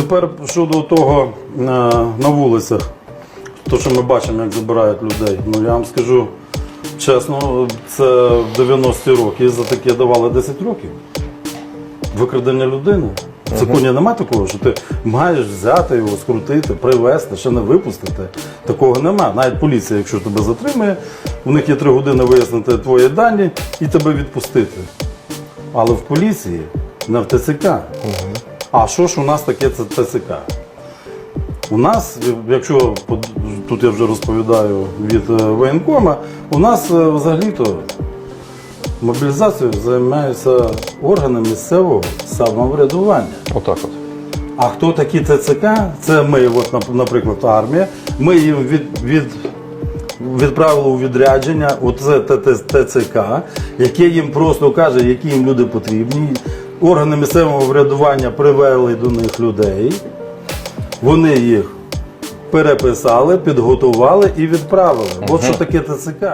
тепер щодо того е, на вулицях, то, що ми бачимо, як забирають людей. Ну я вам скажу чесно, це в 90-ті роки за таке давали 10 років. Викрадення людини. В законі немає такого, що ти маєш взяти його, скрутити, привезти, ще не випустити. Такого немає. Навіть поліція, якщо тебе затримує, у них є три години вияснити твої дані і тебе відпустити. Але в поліції, не в ТЦК. А що ж у нас таке це ТЦК? У нас, якщо тут я вже розповідаю від е, воєнкома, у нас е, взагалі-то мобілізацією займаються органи місцевого самоврядування. Отак от. А хто такі ТЦК? Це ми, от, наприклад, армія. Ми їм від, від, відправили у відрядження, оце ТЦК, яке їм просто каже, які їм люди потрібні. Органи місцевого врядування привели до них людей. Вони їх переписали, підготували і відправили. От що таке ТЦК.